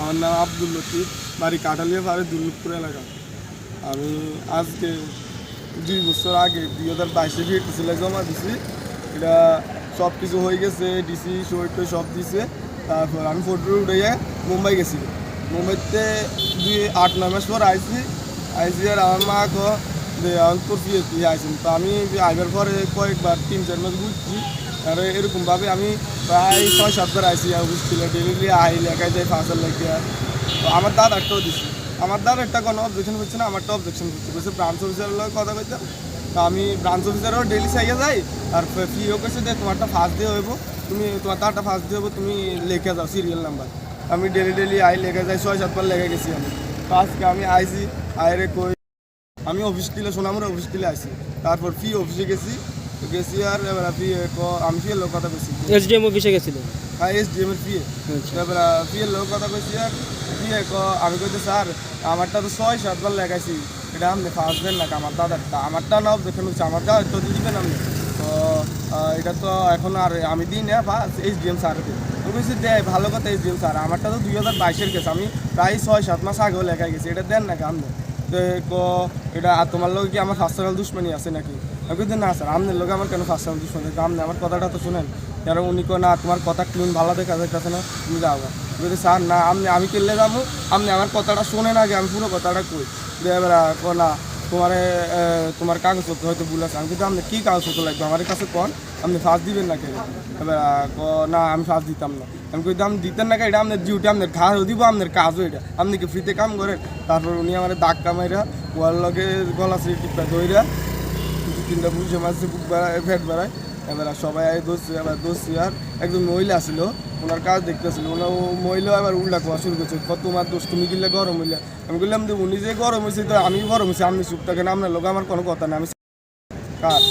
আমার নাম আব্দুল লতিফ, বাড়ি কাটালিয়া পাড়ে দুর্লভপুর এলাকা। আমি আজকে দুই বছর আগে দুই হাজার বাইশে ভিএটিসিলে জমা দিছি। এটা সব কিছু হয়ে গেছে, ডিসি টই সব দিছে। তারপর আমি ফটো উঠে মুম্বাই গেছি। মুম্বাইতে দুই আট নয় মাস পর আইসি আইসি আর আমার মা ক আমি বিয়ে দিয়ে আইসি তো আমি আইবার পরে কয়েকবার তিন চার মাস ঘুরছি। আর এরকমভাবে আমি প্রায় ছয় সাতবার আইসি অফিস ছিল ডেলিভারি আই লেখায় যাই ফাঁসার লেগে তো আমার দাদারটাও দিছি। আমার দাদারটা কোনো অবজেকশন করছে না আমারটা অবজেকশন করছে বলছে ব্রাঞ্চ অফিসারের লগে কথা কইতাম তো আমি ব্রাঞ্চ অফিসারও ডেলি চাইয়া যাই আর ফিও কেছে যে তোমারটা ফার্স্ট দিয়ে হইব তুমি তোমার দাঁড়টা ফার্স্ট দিয়ে হইব তুমি লিখে যাও সিরিয়াল নাম্বার আমি ডেলি ডেলি আই লেখে যাই, ছয় সাতবার লেগে গেছি আমি। তো আজকে আমি আইছি আইরে কই আমি অফিস দিলে সোনামুর অফিস দিলে আইছি। তারপর ফি অফিসে গেছি। গেছি আর এবার ফি আমি ফি লোক কথা বেশি এসডিএম অফিসে গেছিল? হ্যাঁ এস ডি এম এর ফি আচ্ছা। ফি এর লোক কথা কইছি আর ফি ক আমি কইতে স্যার আমারটা তো ছয় সাতবার লেখাইছি এটা আপনি ফার্স্ট দেন না আমার দাদারটা? আমারটা নাও যেখানে হচ্ছে আমার দাদা তো দিবেন আপনি? তো এটা তো এখন আর আমি দিই না first H D M sir আমি কইছি দে ভালো কথা এইচ ডি এম স্যার। আমারটা তো দুই হাজার বাইশের গেছে আমি প্রায় ছয় সাত মাস আগেও লেখাই গেছি। এটা দেন না আপনি? তো এটা তোমার লোক কি আমার পার্সোনাল দুশ্মনী আছে নাকি? আমি কিন্তু না, স্যার আপনার লোক আমার কেন পার্সোনাল শুনে আপনি আমার কথাটা তো শুনেন। কারণ উনি কো না, তোমার কথা ক্লিন ভালো দেখা যাইতেছে না, তুমি যাও। যদি স্যার, না আপনি আমি কিনলে যাব? আপনি আমার কথাটা শোনেন আগে, আমি পুরো কথাটা কই। যে এবার না, তোমার তোমার কাগজপত্র হয়তো ভুল আছে। আমি কিন্তু আপনি কী কাগজপত্র লাগবে? আমার কাছে কন? আপনি ফার্স্ট দিবেন না কেন? এবার না, আমি ফার্স্ট দিতাম না। আমি কইতাম আপনি দিতেন না এটা আপনার ডিউটি আপনার ঘাস দিব আপনার কাজও এটা আপনি কি ফ্রিতে কাম করেন? তারপর উনি আমার দাগ কামাইরা ওয়ার লগে গলা সিটি টিপা ধইরা তিনটা পুলিশে মাঝে বুক বেড়ায়, ফ্যাট বেড়ায়। এবার সবাই আয় দোষ এবার দোষ আর একজন মহিলা ছিল ওনার কাজ দেখতেছিল। ওনার ও মহিলা এবার উল্টা কোয়া শুরু করছে, কত তোমার দোষ, তুমি কিনলে গরম হইলে? আমি বললাম যে উনি যে গরম হয়েছে তো আমি গরম হয়েছি আমি চুপ থাকেন, আপনার লোক আমার কোনো কথা না। আমি কার?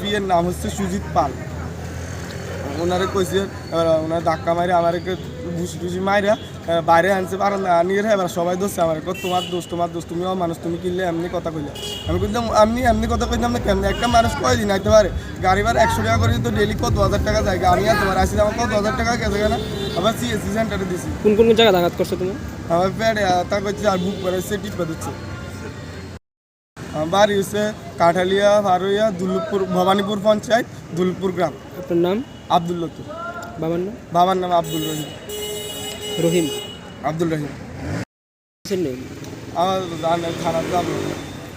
পিয়ের নাম হচ্ছে সুজিত পাল। ওনারে কইছে এবার ওনার ধাক্কা মারে আমার ঘুষি টুসি মাইরা বাইরে আনছে পারেন আনিয়ে এবার সবাই দোষছে আমার কত তোমার দোষ তোমার দোষ তুমিও মানুষ তুমি কিনলে এমনি কথা কইলে। আমি কইলাম আমি এমনি কথা কইলাম না কেমনি? একটা মানুষ কয়দিন আইতে পারে? গাড়ি ভাড়া একশো টাকা করে তো ডেলি কত হাজার টাকা যায় আমি আর তোমার আসি আমার কত হাজার টাকা গেছে কেন? আবার সিএসসি সেন্টারে দিছি। কোন কোন জায়গায় আঘাত করছ তুমি? আমার পেটে তা করছে আর বুক করে সে টিপে দিচ্ছে আমার বাড়ি হচ্ছে কাঠালিয়া ভারুইয়া দুলুপুর ভবানীপুর পঞ্চায়েত দুলপুর গ্রাম। আপনার নাম? আব্দুল লতুর বাবার নাম? বাবার নাম আব্দুল রহিম। রহিম? আব্দুল রহিম। আমার দাম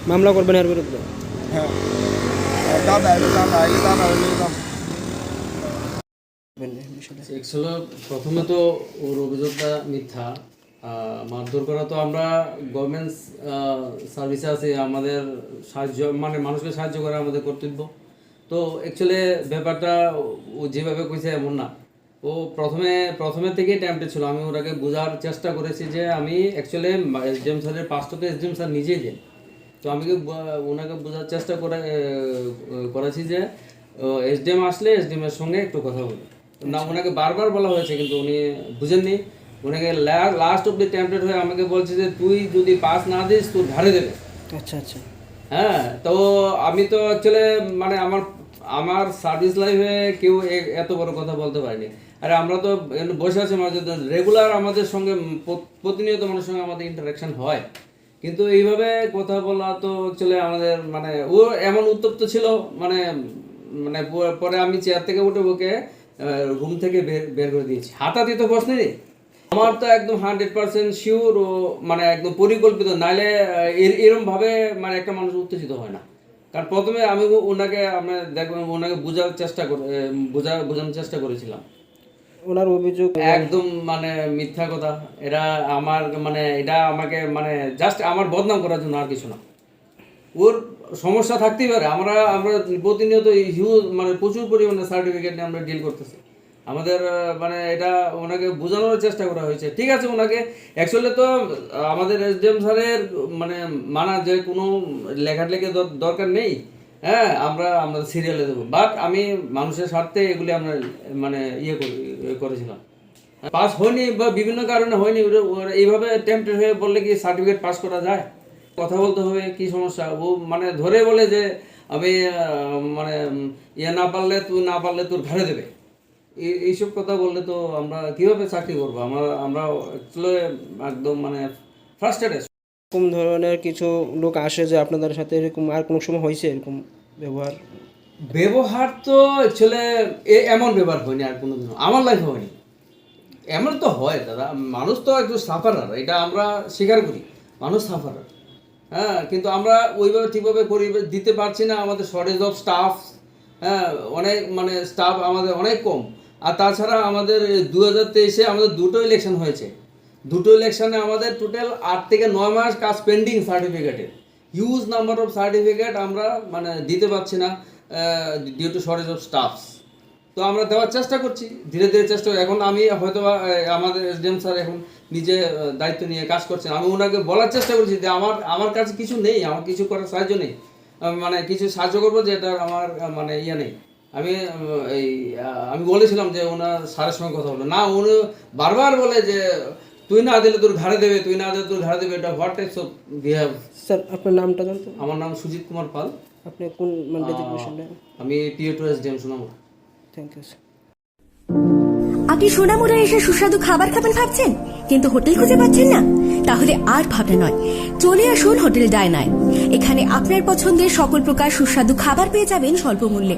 মামলা করবেন এর বিরুদ্ধে? হ্যাঁ। আর দাদা এলে দাদা এলে দাদা এলে দাম প্রথমে তো ওর অভিযোগটা মিথ্যা। মারধর করা তো আমরা গভর্নমেন্ট সার্ভিসে আছি। আমাদের সাহায্য মানে মানুষকে সাহায্য করা আমাদের কর্তব্য। তো অ্যাকচুয়ালি ব্যাপারটা ও যেভাবে কইছে এমন না। ও প্রথমে প্রথমে থেকেই ট্যাম্পে ছিল। আমি ওটাকে বোঝার চেষ্টা করেছি যে আমি অ্যাকচুয়ালি এস ডি এম স্যারের পাঁচটাকে এস ডি এম স্যার নিজেই দেন। তো আমি ওনাকে বোঝার চেষ্টা করে করেছি যে এস ডি এম আসলে এস ডি এমের সঙ্গে একটু কথা বলি। না ওনাকে বারবার বলা হয়েছে কিন্তু উনি বুঝেননি। ওনাকে লাস্ট অব্দি টেম্পটেড হয়ে আমাকে বলছে যে তুই যদি পাস না দিস তোর ঘাড়ে দেবে। আচ্ছা আচ্ছা। হ্যাঁ তো আমি তো অ্যাকচুয়ালি মানে আমার আমার সার্ভিস লাইফে কেউ এত বড় কথা বলতে পারেনি। আর আমরা তো বসে আছি মাঝে রেগুলার আমাদের সঙ্গে প্রতিনিয়ত মানুষের সঙ্গে আমাদের ইন্টারাকশন হয়। কিন্তু এইভাবে কথা বলা তো অ্যাকচুয়ালি আমাদের মানে ও এমন উত্তপ্ত ছিল মানে মানে পরে আমি চেয়ার থেকে উঠে ওকে রুম থেকে বের বের করে দিয়েছি। হাতাতে তো বস নেই আমার তো একদম হান্ড্রেড পার্সেন্ট শিওর ও মানে একদম পরিকল্পিত নাইলে আহ, এর- এরম ভাবে মানে একটা মানুষ উত্তেজিত হয় না। কারণ প্রথমে আমি ওনাকে আমরা দেখবেন ওনাকে বোঝার চেষ্টা করে বোঝা বোঝানোর চেষ্টা করেছিলাম। ওনার অভিযোগ একদম মানে মিথ্যা কথা। এটা আমার মানে এটা আমাকে মানে জাস্ট আমার বদনাম করার জন্য আর কিছু না। ওর সমস্যা থাকতেই পারে। আমরা আমরা প্রতিনিয়ত হিউজ মানে প্রচুর পরিমাণে সার্টিফিকেট নিয়ে আমরা ডিল করতেছি। আমাদের মানে এটা ওনাকে বোঝানোর চেষ্টা করা হয়েছে। ঠিক আছে ওনাকে অ্যাকচুয়ালি তো আমাদের এসডিএম স্যারের মানে মানা যে কোনো লেখালেখি দর- দরকার নেই। হ্যাঁ আমরা আমরা সিরিয়ালে দেবো। বাট আমি মানুষের স্বার্থে এগুলি আমরা মানে ইয়ে করি- করেছিলাম। পাস হয়নি বা বিভিন্ন কারণে হয়নি এইভাবে টেম্পটেড হয়ে বললে কি সার্টিফিকেট পাস করা যায়? কথা বলতে হবে, কি সমস্যা? ও মানে ধরে বলে যে আমি মানে ইয়ে না পারলে তুই না পারলে তোর ঘরে দেবে। এইসব কথা বললে তো আমরা কীভাবে চাকরি করব? আমরা আমরা আসলে একদম মানে ফ্রাস্ট্রেটেড এরকম ধরনের কিছু লোক আসে যে আপনাদের সাথে এরকম আর কোনো সময় হয়েছে এরকম ব্যবহার? ব্যবহার তো অ্যাকচুয়ালি এমন ব্যবহার হয়নি আর কোনোদিনও। আমার লাইফে হয়নি। এমন তো হয় দাদা মানুষ তো একটু সাফারার এটা আমরা স্বীকার করি। মানুষ সাফারার হ্যাঁ কিন্তু আমরা ওইভাবে ঠিকভাবে করি দিতে পারছি না। আমাদের শর্টেজ অফ স্টাফ হ্যাঁ অনেক মানে স্টাফ আমাদের অনেক কম। আর তাছাড়া আমাদের দু হাজার তেইশে আমাদের দুটো ইলেকশন হয়েছে। দুটো ইলেকশনে আমাদের টোটাল আট থেকে নয় মাস কাজ পেন্ডিং সার্টিফিকেটের হিউজ নাম্বার অফ সার্টিফিকেট আমরা মানে দিতে পারছি না due to shortage of staffs তো আমরা দেওয়ার চেষ্টা করছি, ধীরে ধীরে চেষ্টা এখন আমি হয়তো আমাদের এসডিএম স্যার এখন নিজে দায়িত্ব নিয়ে কাজ করছেন। আমি ওনাকে বলার চেষ্টা করছি যে আমার আমার কাছে কিছু নেই, আমার কিছু করার সাহায্য নেই। মানে কিছু সাহায্য করব যেটা আমার মানে ইয়ে নেই। আমি এই আমি বলেছিলাম যে ওনার স্যারের সঙ্গে কথা বলে না উনি বারবার বলে যে তুই না দিলে তোর ঘাড়ে দেবে তুই না দিলে তোর ঘাড়ে দেবে। এটা what types of behave. Sir আপনার নামটা জানতো আমার নাম সুজিত কুমার পাল। আপনি কোন মানে ডেজিগনেশনটা আমি PA to S DM thank you sir আপনি সোনামুড়া এসে সুস্বাদু খাবার খাবেন ভাবছেন? কিন্তু হোটেল খুঁজে পাচ্ছেন না। তাহলে আর ভাবনা নয়। চলে আসুন হোটেল ডায়নায়। এখানে আপনার পছন্দের সকল প্রকার সুস্বাদু খাবার পেয়ে যাবেন স্বল্প মূল্যে।